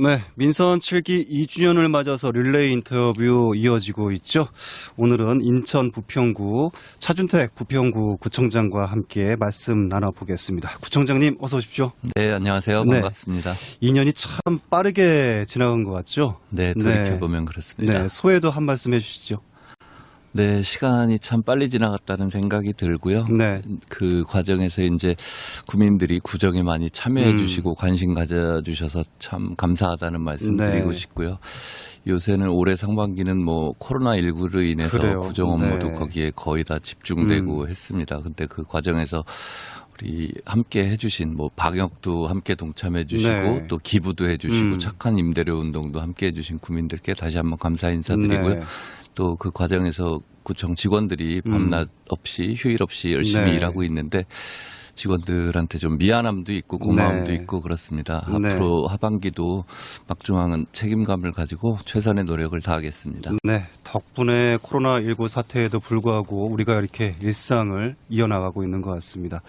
네, 민선 7기 2주년을 맞아서 릴레이 인터뷰 이어지고 있죠. 오늘은 인천 부평구 차준택 부평구 구청장과 함께 말씀 나눠보겠습니다. 구청장님 어서 오십시오. 네, 안녕하세요. 네. 반갑습니다. 2년이 참 빠르게 지나간 것 같죠? 네, 돌이켜보면 그렇습니다. 네, 소회도 한 말씀 해주시죠. 네, 시간이 참 빨리 지나갔다는 생각이 들고요. 네, 그 과정에서 이제 구민들이 구정에 많이 참여해 음. 주시고 관심 가져 주셔서 참 감사하다는 말씀 네. 드리고 싶고요. 요새는 올해 상반기는 뭐 코로나 19로 인해서 그래요. 구정 업무도 네. 거기에 거의 다 집중되고 했습니다. 근데 그 과정에서 우리 함께 해주신 뭐 방역도 함께 동참해 주시고 네. 또 기부도 해주시고 음. 착한 임대료 운동도 함께 해주신 구민들께 다시 한번 감사 인사드리고요. 네. 또그 과정에서 구청 직원들이 음. 밤낮 없이 휴일 없이 열심히 네. 일하고 있는데 직원들한테 좀 미안함도 있고 고마움도 네. 있고 그렇습니다. 네. 앞으로 하반기도 막중항은 책임감을 가지고 최선의 노력을 다하겠습니다. 네, 덕분에 코로나19 사태에도 불구하고 우리가 이렇게 일상을 이어나가고 있는 것 같습니다.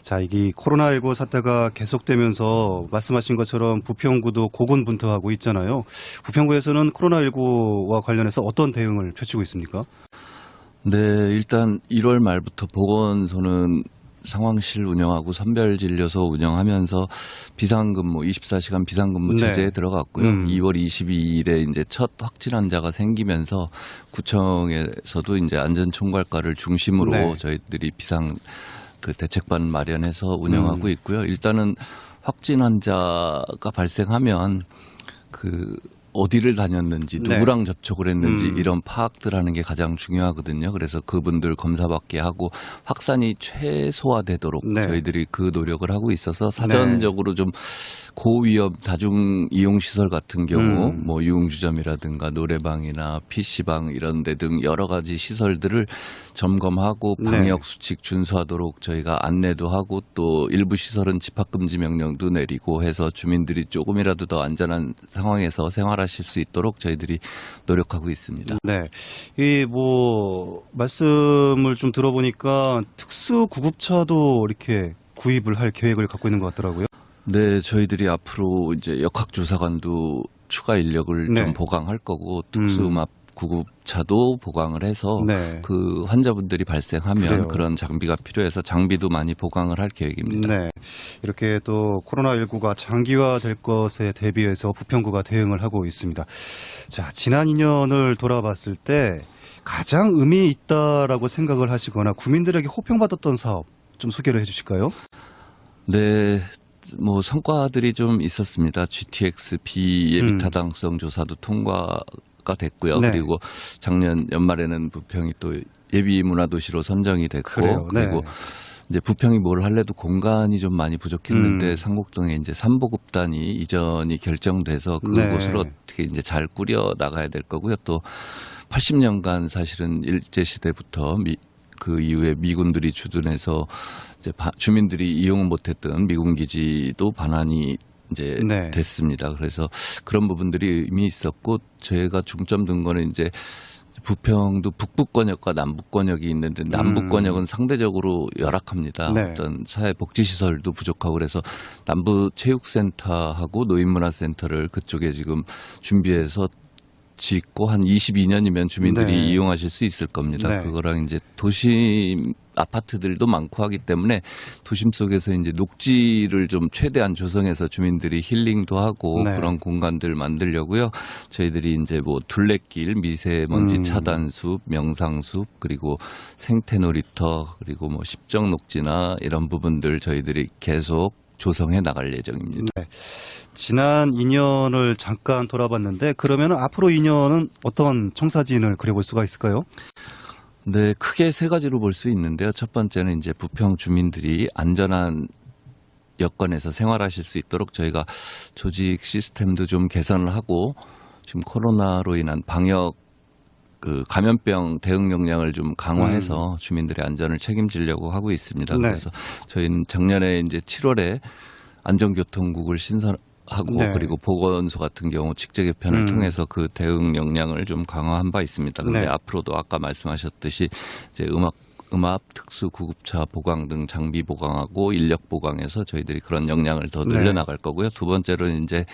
자, 이게 코로나19 사태가 계속되면서 말씀하신 것처럼 부평구도 고군분투하고 있잖아요. 부평구에서는 코로나19와 관련해서 어떤 대응을 펼치고 있습니까? 네, 일단 1월 말부터 보건소는 상황실 운영하고 선별진료소 운영하면서 비상근무 24시간 비상근무 네. 체제에 들어갔고요. 음. 2월 22일에 이제 첫 확진 환자가 생기면서 구청에서도 이제 안전총괄과를 중심으로 네. 저희들이 비상 그 대책반 마련해서 운영하고 음. 있고요. 일단은 확진 환자가 발생하면 그 어디를 다녔는지 네. 누구랑 접촉을 했는지 음. 이런 파악들 하는 게 가장 중요하거든요. 그래서 그분들 검사받게 하고 확산이 최소화되도록 네. 저희들이 그 노력을 하고 있어서 사전적으로 좀 고위험 다중 이용 시설 같은 경우 음. 뭐 유흥주점이라든가 노래방이나 PC방 이런 데 등 여러 가지 시설들을 점검하고 네. 방역 수칙 준수하도록 저희가 안내도 하고 또 일부 시설은 집합 금지 명령도 내리고 해서 주민들이 조금이라도 더 안전한 상황에서 생활하 실 수 있도록 저희들이 노력하고 있습니다. 네. 이 뭐 말씀을 좀 들어보니까 특수 구급차도 이렇게 구입을 할 계획을 갖고 있는 것 같더라고요. 네, 저희들이 앞으로 이제 역학조사관도 추가 인력을 네. 좀 보강할 거고 특수음압 구급차도 보강을 해서 네. 그 환자분들이 발생하면 그래요. 그런 장비가 필요해서 장비도 많이 보강을 할 계획입니다. 네. 이렇게 또 코로나19가 장기화될 것에 대비해서 부평구가 대응을 하고 있습니다. 자, 지난 2년을 돌아봤을 때 가장 의미 있다라고 생각을 하시거나 구민들에게 호평받았던 사업 좀 소개를 해 주실까요? 네. 뭐 성과들이 좀 있었습니다. GTX B 예비 음. 타당성 조사도 통과가 됐고요. 네. 그리고 작년 연말에는 부평이 또 예비 문화도시로 선정이 됐고 그래요. 네. 그리고 이제 부평이 뭘 할래도 공간이 좀 많이 부족했는데 음. 상곡동에 이제 삼보급단이 이전이 결정돼서 네. 그곳을 어떻게 이제 잘 꾸려 나가야 될 거고요. 또 80년간 사실은 일제 시대부터 미, 그 이후에 미군들이 주둔해서 이제 바- 주민들이 이용 못했던 미군 기지도 반환이 이제 네. 됐습니다. 그래서 그런 부분들이 의미 있었고 저희가 중점 둔 거는 이제 부평도 북부권역과 남부권역이 있는데 남부권역은 상대적으로 열악합니다. 음. 네. 어떤 사회 복지 시설도 부족하고 그래서 남부 체육센터하고 노인문화센터를 그쪽에 지금 준비해서 짓고 한 22년이면 주민들이 네. 이용하실 수 있을 겁니다. 네. 그거랑 이제 도심 아파트들도 많고 하기 때문에 도심 속에서 이제 녹지를 좀 최대한 조성해서 주민들이 힐링도 하고 네. 그런 공간들 만들려고요. 저희들이 이제 뭐 둘레길, 미세먼지 음. 차단숲, 명상숲 그리고 생태놀이터 그리고 뭐 십정 녹지나 이런 부분들 저희들이 계속 조성해 나갈 예정입니다. 네. 지난 2년을 잠깐 돌아봤는데 그러면 앞으로 2년은 어떤 청사진을 그려볼 수가 있을까요? 네, 크게 세 가지로 볼 수 있는데요. 첫 번째는 이제 부평 주민들이 안전한 여건에서 생활하실 수 있도록 저희가 조직 시스템도 좀 개선을 하고 지금 코로나로 인한 방역 그 감염병 대응 역량을 좀 강화해서 주민들의 안전을 책임지려고 하고 있습니다. 네. 그래서 저희는 작년에 이제 7월에 안전교통국을 신설 하고 네. 그리고 보건소 같은 경우 직제 개편을 음. 통해서 그 대응 역량을 좀 강화한 바 있습니다. 근데 네. 앞으로도 아까 말씀하셨듯이 이제 음악 음압, 특수 구급차 보강 등 장비 보강하고 인력 보강해서 저희들이 그런 역량을 더 네. 늘려나갈 거고요. 두 번째로는 이제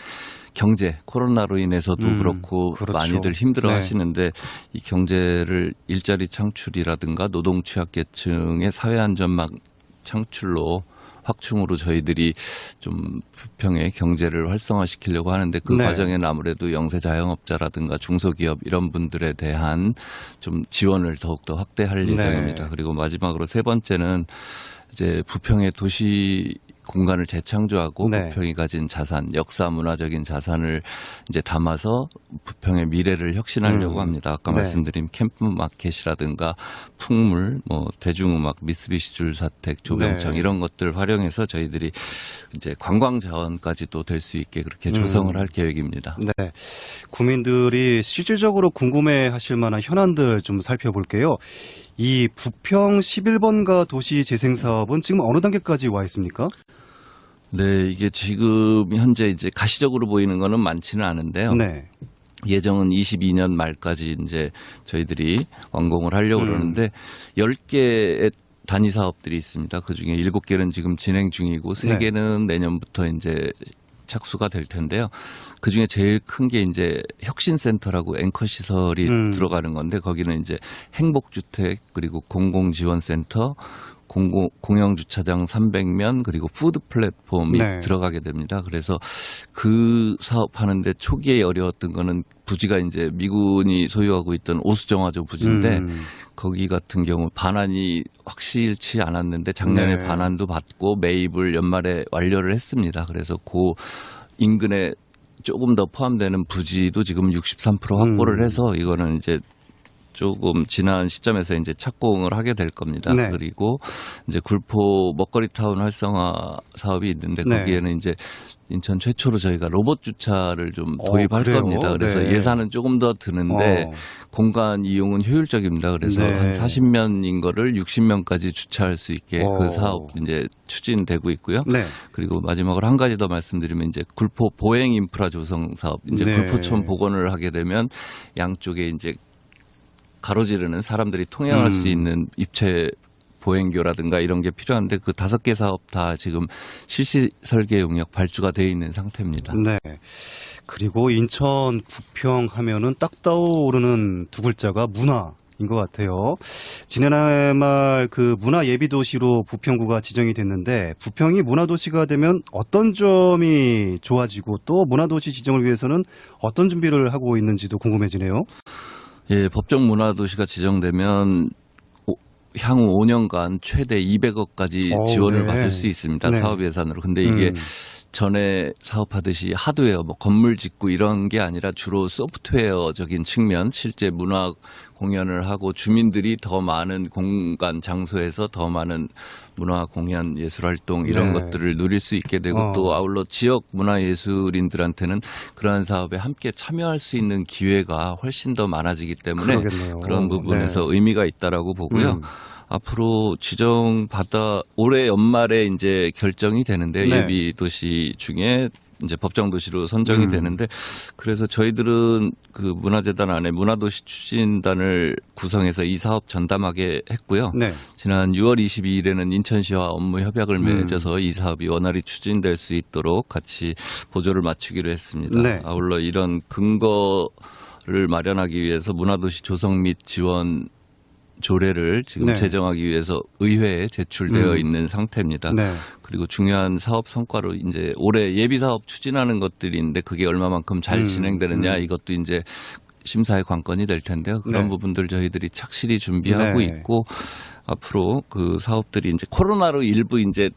경제 코로나로 인해서도 음, 그렇고 그렇죠. 많이들 힘들어 네. 하시는데 이 경제를 일자리 창출이라든가 노동 취약계층의 사회 안전망 창출로 확충으로 저희들이 좀 부평의 경제를 활성화시키려고 하는데 그 네. 과정에는 아무래도 영세 자영업자라든가 중소기업 이런 분들에 대한 좀 지원을 더욱더 확대할 네. 예정입니다. 그리고 마지막으로 세 번째는 이제 부평의 도시 공간을 재창조하고 네. 부평이 가진 자산, 역사 문화적인 자산을 이제 담아서 부평의 미래를 혁신하려고 음. 합니다. 아까 네. 말씀드린 캠프 마켓이라든가 풍물, 뭐 대중음악, 미쓰비시 줄사택, 조병창 네. 이런 것들 활용해서 저희들이 이제 관광 자원까지도 될 수 있게 그렇게 조성을 음. 할 계획입니다. 네. 국민들이 실질적으로 궁금해 하실 만한 현안들 좀 살펴볼게요. 이 부평 11번가 도시 재생 사업은 지금 어느 단계까지 와 있습니까? 네, 이게 지금 현재 이제 가시적으로 보이는 거는 많지는 않은데요. 네. 예정은 22년 말까지 이제 저희들이 완공을 하려고 음. 그러는데 10개의 단위 사업들이 있습니다. 그 중에 7개는 지금 진행 중이고 네. 3개는 내년부터 이제 착수가 될 텐데요. 그 중에 제일 큰 게 이제 혁신센터라고 앵커 시설이 음. 들어가는 건데 거기는 이제 행복주택 그리고 공공지원센터 공공, 공영주차장 300면 그리고 푸드 플랫폼이 네. 들어가게 됩니다. 그래서 그 사업하는데 초기에 어려웠던 거는 부지가 이제 미군이 소유하고 있던 오수정화조 부지인데 음. 거기 같은 경우 반환이 확실치 않았는데 작년에 네. 반환도 받고 매입을 연말에 완료를 했습니다. 그래서 그 인근에 조금 더 포함되는 부지도 지금 63% 확보를 음. 해서 이거는 이제 조금 지난 시점에서 이제 착공을 하게 될 겁니다. 네. 그리고 이제 굴포 먹거리 타운 활성화 사업이 있는데 네. 거기에는 이제 인천 최초로 저희가 로봇 주차를 좀 어, 도입할 그래요? 겁니다. 그래서 네. 예산은 조금 더 드는데 어. 공간 이용은 효율적입니다. 그래서 네. 한 40면인 거를 60면까지 주차할 수 있게 어. 그 사업 이제 추진되고 있고요. 네. 그리고 마지막으로 한 가지 더 말씀드리면 이제 굴포 보행 인프라 조성 사업 이제 네. 굴포촌 복원을 하게 되면 양쪽에 이제 가로지르는 사람들이 통행할 음. 수 있는 입체 보행교라든가 이런 게 필요한데 그 다섯 개 사업 다 지금 실시 설계 용역 발주가 돼 있는 상태입니다. 네. 그리고 인천 부평 하면은 딱 떠오르는 두 글자가 문화 인 것 같아요. 지난해 말 그 문화 예비 도시로 부평구가 지정이 됐는데 부평이 문화 도시가 되면 어떤 점이 좋아지고 또 문화 도시 지정을 위해서는 어떤 준비를 하고 있는지도 궁금해지네요. 예, 법정 문화도시가 지정되면 오- 향후 5년간 최대 200억까지 어우, 지원을 네. 받을 수 있습니다. 네. 사업 예산으로. 근데 이게 음. 전에 사업하듯이 하드웨어, 뭐 건물 짓고 이런 게 아니라 주로 소프트웨어적인 측면, 실제 문화 공연을 하고 주민들이 더 많은 공간 장소에서 더 많은 문화 공연 예술 활동 이런 네. 것들을 누릴 수 있게 되고 어. 또 아울러 지역 문화 예술인들한테는 그러한 사업에 함께 참여할 수 있는 기회가 훨씬 더 많아지기 때문에 그러겠네요. 그런 부분에서 네. 의미가 있다라고 보고요. 음. 앞으로 지정 받아 올해 연말에 이제 결정이 되는데 네. 예비 도시 중에 이제 법정 도시로 선정이 음. 되는데 그래서 저희들은 그 문화재단 안에 문화도시 추진단을 구성해서 이 사업 전담하게 했고요. 네. 지난 6월 22일에는 인천시와 업무 협약을 음. 맺어서 이 사업이 원활히 추진될 수 있도록 같이 보조를 맞추기로 했습니다. 네. 아울러 이런 근거 를 마련하기 위해서 문화도시 조성 및 지원 조례를 지금 네. 제정하기 위해서 의회에 제출되어 음. 있는 상태입니다. 네. 그리고 중요한 사업 성과로 이제 올해 예비 사업 추진하는 것들이 있는데 그게 얼마만큼 잘 음, 진행되느냐 음. 이것도 이제 심사의 관건이 될 텐데요. 그런 네. 부분들 저희들이 착실히 준비하고 네. 있고 앞으로 그 사업들이 이제 코로나로 일부 이제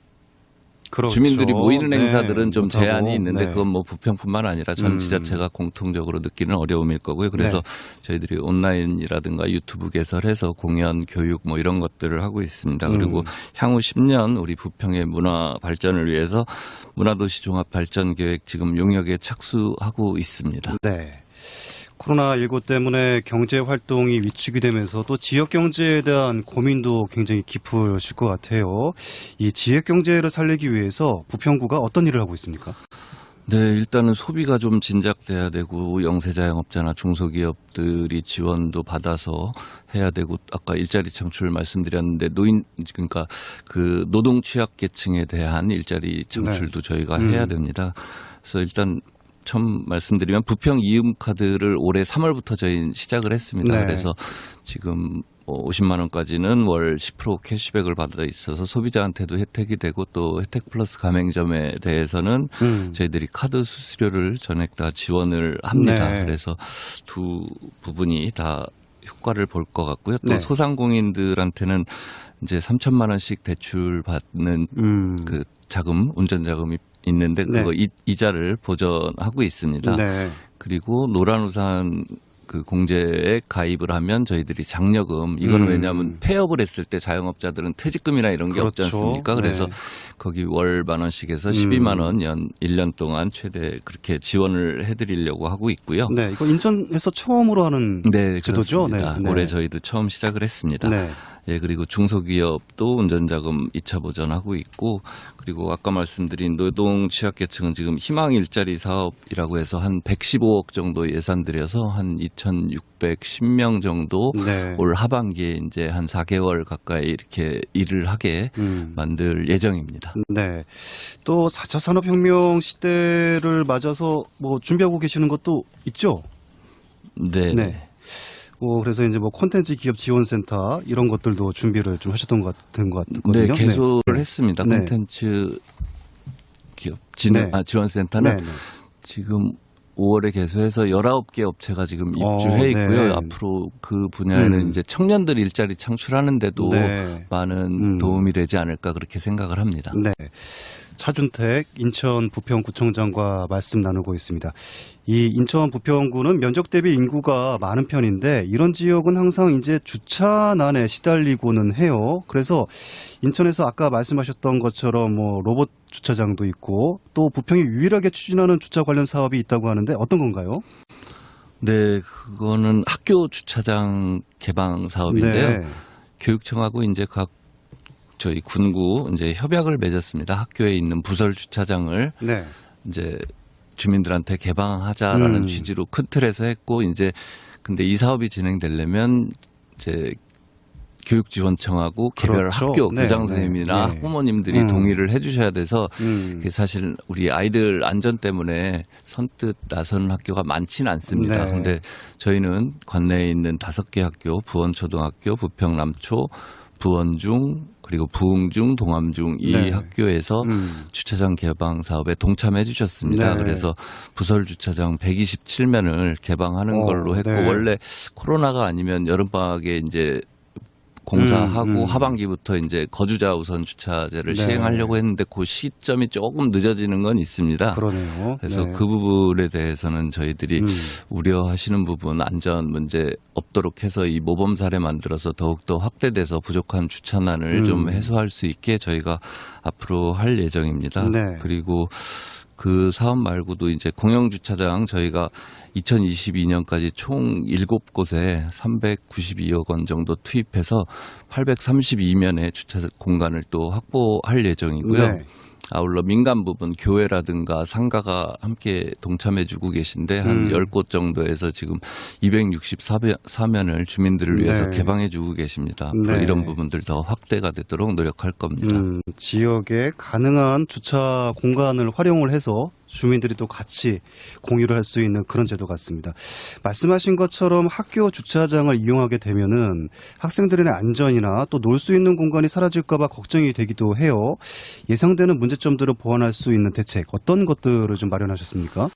그렇죠. 주민들이 모이는 네, 행사들은 좀 못하고. 제한이 있는데 네. 그건 뭐 부평뿐만 아니라 전 음. 지자체가 공통적으로 느끼는 어려움일 거고요. 그래서 네. 저희들이 온라인이라든가 유튜브 개설해서 공연, 교육 뭐 이런 것들을 하고 있습니다. 음. 그리고 향후 10년 우리 부평의 문화 발전을 위해서 문화도시 종합 발전 계획 지금 용역에 착수하고 있습니다. 네. 코로나19 때문에 경제 활동이 위축이 되면서 또 지역 경제에 대한 고민도 굉장히 깊으실 것 같아요. 이 지역 경제를 살리기 위해서 부평구가 어떤 일을 하고 있습니까? 네, 일단은 소비가 좀 진작돼야 되고 영세 자영업자나 중소기업들이 지원도 받아서 해야 되고 아까 일자리 창출 말씀드렸는데 노인 그러니까 그 노동 취약 계층에 대한 일자리 창출도 저희가 음. 해야 됩니다. 그래서 일단 처음 말씀드리면 부평 이음 카드를 올해 3월부터 저희 시작을 했습니다. 네. 그래서 지금 뭐 50만 원까지는 월 10% 캐시백을 받아 있어서 소비자한테도 혜택이 되고 또 혜택 플러스 가맹점에 대해서는 음. 저희들이 카드 수수료를 전액 다 지원을 합니다. 네. 그래서 두 부분이 다 효과를 볼 것 같고요. 또 네. 소상공인들한테는 이제 3천만 원씩 대출 받는 음. 그 자금, 운전 자금이 있는데 네. 그거 이, 이자를 보전하고 있습니다. 네. 그리고 노란 우산 그 공제에 가입을 하면 저희들이 장려금 이거는 음. 왜냐하면 폐업을 했을 때 자영업자들은 퇴직금이나 이런 게 없지 그렇죠. 않습니까? 그래서 네. 거기 월 만 원씩에서 음. 12만 원 연 1년 동안 최대 그렇게 지원을 해드리려고 하고 있고요. 네, 이거 인천에서 처음으로 하는 네, 제도죠? 그렇습니다. 네, 네. 올해 저희도 처음 시작을 했습니다. 네. 예, 그리고 중소기업도 운전자금 2차 보전하고 있고, 그리고 아까 말씀드린 노동 취약계층은 지금 희망 일자리 사업이라고 해서 한 115억 정도 예산 들여서 한 2,610명 정도 네. 올 하반기에 이제 한 4개월 가까이 이렇게 일을 하게 음. 만들 예정입니다. 네. 또 4차 산업혁명 시대를 맞아서 뭐 준비하고 계시는 것도 있죠? 네. 네. 어, 그래서 이제 뭐 콘텐츠 기업 지원센터 이런 것들도 준비를 좀 하셨던 것 같은 것 같거든요. 네, 개소를 했습니다. 네. 콘텐츠 기업 진흥 네. 아, 지원센터는 네, 네. 지금 5월에 개소해서 19개 업체가 지금 어, 입주해 있고요. 네. 앞으로 그 분야에는 음. 이제 청년들 일자리 창출하는데도 네. 많은 음. 도움이 되지 않을까 그렇게 생각을 합니다. 네. 차준택 인천 부평구청장과 말씀 나누고 있습니다. 이 인천 부평구는 면적 대비 인구가 많은 편인데 이런 지역은 항상 이제 주차난에 시달리고는 해요. 그래서 인천에서 아까 말씀하셨던 것처럼 뭐 로봇 주차장도 있고 또 부평이 유일하게 추진하는 주차 관련 사업이 있다고 하는데 어떤 건가요? 네, 그거는 학교 주차장 개방 사업인데요. 네. 교육청하고 이제 각 저희 군구 이제 협약을 맺었습니다. 학교에 있는 부설 주차장을 네. 이제 주민들한테 개방하자라는 음. 취지로 큰 틀에서 했고 이제 근데 이 사업이 진행되려면 이제 교육지원청하고 개별 그렇죠. 학교 네, 교장 네, 선생님이나 네. 학부모님들이 음. 동의를 해주셔야 돼서 음. 그게 사실 우리 아이들 안전 때문에 선뜻 나서는 학교가 많지는 않습니다. 네. 근데 저희는 관내에 있는 다섯 개 학교, 부원초등학교, 부평남초, 부원중, 그리고 부흥중, 동암중 이 네. 학교에서 음. 주차장 개방 사업에 동참해 주셨습니다. 네. 그래서 부설 주차장 127면을 개방하는 어, 걸로 했고 네. 원래 코로나가 아니면 여름 방학에 이제 공사하고 음, 음. 하반기부터 이제 거주자 우선 주차제를 네. 시행하려고 했는데 그 시점이 조금 늦어지는 건 있습니다. 그러네요. 그래서 네. 그 부분에 대해서는 저희들이 음. 우려하시는 부분 안전 문제 없도록 해서 이 모범 사례 만들어서 더욱더 확대돼서 부족한 주차난을 음. 좀 해소할 수 있게 저희가 앞으로 할 예정입니다. 네. 그리고 그 사업 말고도 이제 공영 주차장 저희가 2022년까지 총 7곳에 392억 원 정도 투입해서 832면의 주차 공간을 또 확보할 예정이고요. 네. 아울러 민간 부분 교회라든가 상가가 함께 동참해 주고 계신데 한 음. 10곳 정도에서 지금 264면을 주민들을 위해서 네. 개방해 주고 계십니다. 앞으로 네. 이런 부분들 더 확대가 되도록 노력할 겁니다. 음, 지역에 가능한 주차 공간을 활용을 해서 주민들이 또 같이 공유를 할 수 있는 그런 제도 같습니다. 말씀하신 것처럼 학교 주차장을 이용하게 되면은 학생들의 안전이나 또 놀 수 있는 공간이 사라질까봐 걱정이 되기도 해요. 예상되는 문제점들을 보완할 수 있는 대책 어떤 것들을 좀 마련하셨습니까?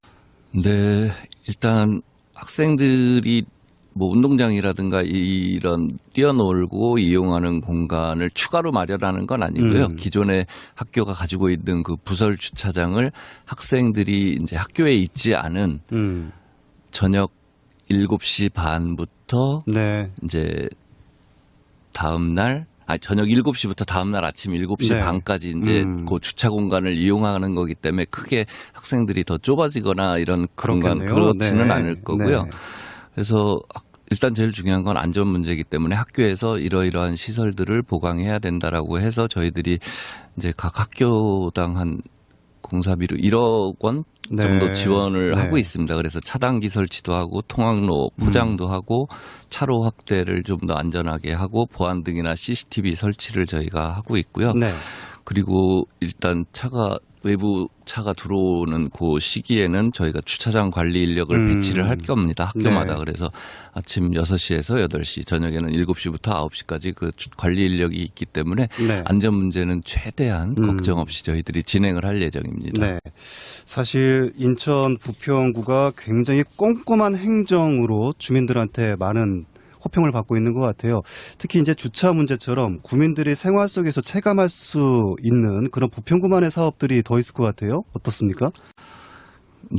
네, 일단 학생들이 뭐 운동장이라든가 이런 뛰어놀고 이용하는 공간을 추가로 마련하는 건 아니고요. 음. 기존에 학교가 가지고 있는 그 부설 주차장을 학생들이 이제 학교에 있지 않은 음, 저녁 7시 반부터 네, 이제 다음 날 아니 저녁 7시부터 다음 날 아침 7시 네. 반까지 이제 음. 그 주차 공간을 이용하는 거기 때문에 크게 학생들이 더 좁아지거나 이런 공간 그렇겠네요. 그렇지는 네. 않을 거고요. 네. 그래서 학- 일단 제일 중요한 건 안전 문제이기 때문에 학교에서 이러이러한 시설들을 보강해야 된다라고 해서 저희들이 이제 각 학교당 한 공사비로 1억 원 네. 정도 지원을 네. 하고 있습니다. 그래서 차단기 설치도 하고 통학로 포장도 음. 하고 차로 확대를 좀 더 안전하게 하고 보안 등이나 CCTV 설치를 저희가 하고 있고요. 네. 그리고 일단 차가 외부 차가 들어오는 그 시기에는 저희가 주차장 관리 인력을 음. 배치를 할 겁니다. 학교마다. 네. 그래서 아침 6시에서 8시, 저녁에는 7시부터 9시까지 그 주- 관리 인력이 있기 때문에 네. 안전 문제는 최대한 음. 걱정 없이 저희들이 진행을 할 예정입니다. 네. 사실 인천 부평구가 굉장히 꼼꼼한 행정으로 주민들한테 많은 호평을 받고 있는 것 같아요. 특히 이제 주차 문제처럼 구민들이 생활 속에서 체감할 수 있는 그런 부평구만의 사업들이 더 있을 것 같아요. 어떻습니까?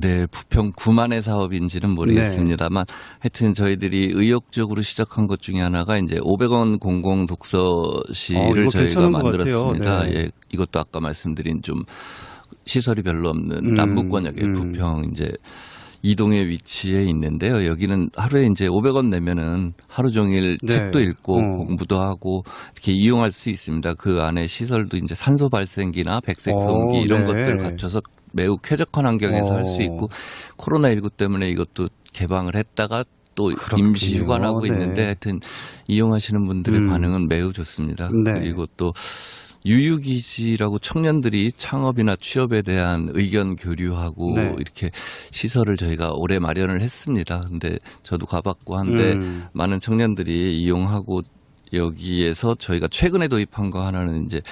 네, 부평 구만의 사업인지는 모르겠습니다만 하여튼 저희들이 의욕적으로 시작한 것 중에 하나가 이제 500원 공공 어, 독서실을 이거 저희가. 만들었습니다. 네. 예, 이것도 아까 말씀드린 좀 시설이 별로 없는 음, 남북권역의 음. 부평 이제 이동의 위치에 있는데요. 여기는 하루에 이제 500원 내면은 하루 종일 네. 책도 읽고 어. 공부도 하고 이렇게 이용할 수 있습니다. 그 안에 시설도 이제 산소 발생기나 백색 소음기 어, 이런 네. 것들 갖춰서 매우 쾌적한 환경에서 어. 할수 있고 코로나19 때문에 이것도 개방을 했다가 또 그렇군요. 임시 휴관하고 네. 있는데 하여튼 이용하시는 분들의 음. 반응은 매우 좋습니다. 네. 그리고 또 유유기지라고 청년들이 창업이나 취업에 대한 의견 교류하고 네. 이렇게 시설을 저희가 올해 마련을 했습니다. 근데 저도 가봤고 한데 음. 많은 청년들이 이용하고 여기에서 저희가 최근에 도입한 거 하나는 이제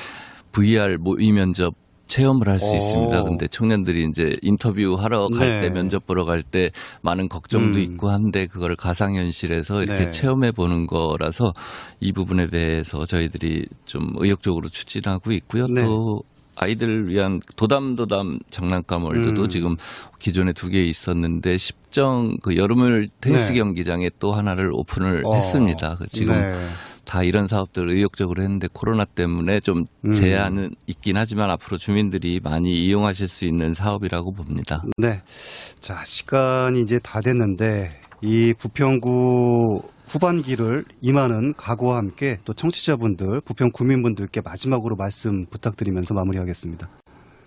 VR 모의 면접 체험을 할수 오. 있습니다. 근데 청년들이 이제 인터뷰 하러 갈 때 네. 면접 보러 갈 때 많은 걱정도 음. 있고 한데 그거를 가상 현실에서 이렇게 네. 체험해 보는 거라서 이 부분에 대해서 저희들이 좀 의욕적으로 추진하고 있고요. 네. 또 아이들을 위한 도담도담 장난감 월드도 음. 지금 기존에 두 개 있었는데 십정 그 여름을 테니스 네. 경기장에 또 하나를 오픈을 어. 했습니다. 그 지금 네. 다 이런 사업들을 의욕적으로 했는데 코로나 때문에 좀 음. 제한은 있긴 하지만 앞으로 주민들이 많이 이용하실 수 있는 사업이라고 봅니다. 네. 자, 시간이 이제 다 됐는데 이 부평구 후반기를 임하는 각오와 함께 또 청취자분들, 부평 구민분들께 마지막으로 말씀 부탁드리면서 마무리하겠습니다.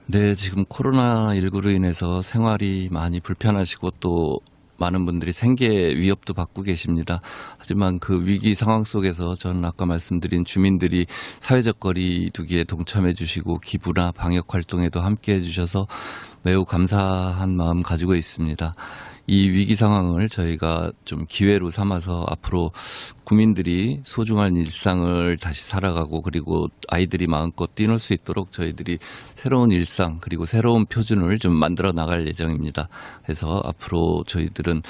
네, 지금 코로나19로 인해서 생활이 많이 불편하시고 또 많은 분들이 생계 위협도 받고 계십니다. 하지만 그 위기 상황 속에서 저는 아까 말씀드린 주민들이 사회적 거리 두기에 동참해 주시고 기부나 방역 활동에도 함께 해 주셔서 매우 감사한 마음 가지고 있습니다. 이 위기 상황을 저희가 좀 기회로 삼아서 앞으로 국민들이 소중한 일상을 다시 살아가고 그리고 아이들이 마음껏 뛰놀 수 있도록 저희들이 새로운 일상 그리고 새로운 표준을 좀 만들어 나갈 예정입니다. 그래서 앞으로 저희들은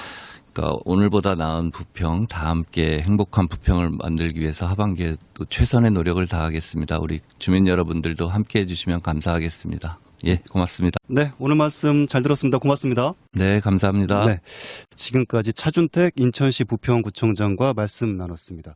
그러니까 오늘보다 나은 부평, 다 함께 행복한 부평을 만들기 위해서 하반기에 또 최선의 노력을 다하겠습니다. 우리 주민 여러분들도 함께 해주시면 감사하겠습니다. 예, 고맙습니다. 네, 오늘 말씀 잘 들었습니다. 고맙습니다. 네, 감사합니다. 네. 지금까지 차준택 인천시 부평구청장과 말씀 나눴습니다.